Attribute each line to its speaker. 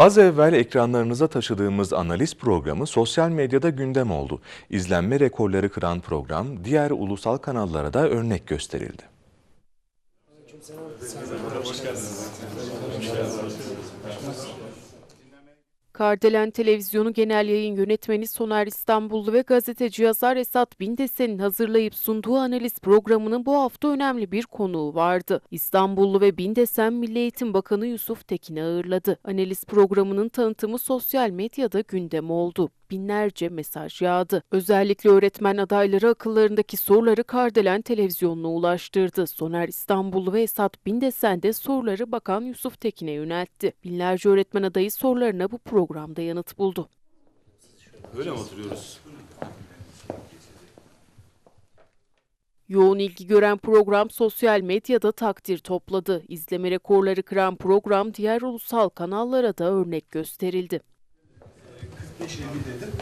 Speaker 1: Az evvel ekranlarınıza taşıdığımız analiz programı sosyal medyada gündem oldu. İzlenme rekorları kıran program diğer ulusal kanallara da örnek gösterildi.
Speaker 2: Kardelen Televizyonu Genel Yayın Yönetmeni Soner İstanbullu ve gazeteci yazar Esat Bindesen'in hazırlayıp sunduğu analiz programının bu hafta önemli bir konuğu vardı. İstanbullu ve Bindesen Milli Eğitim Bakanı Yusuf Tekin'i ağırladı. Analiz programının tanıtımı sosyal medyada gündem oldu. Binlerce mesaj yağdı. Özellikle öğretmen adayları akıllarındaki soruları Kardelen televizyonuna ulaştırdı. Soner İstanbullu ve Esat Bindesen de soruları Bakan Yusuf Tekin'e yöneltti. Binlerce öğretmen adayı sorularına bu programda yanıt buldu.
Speaker 3: Öyle mi oturuyoruz?
Speaker 2: Yoğun ilgi gören program sosyal medyada takdir topladı. İzleme rekorları kıran program diğer ulusal kanallara da örnek gösterildi.
Speaker 4: 45-50 dedim.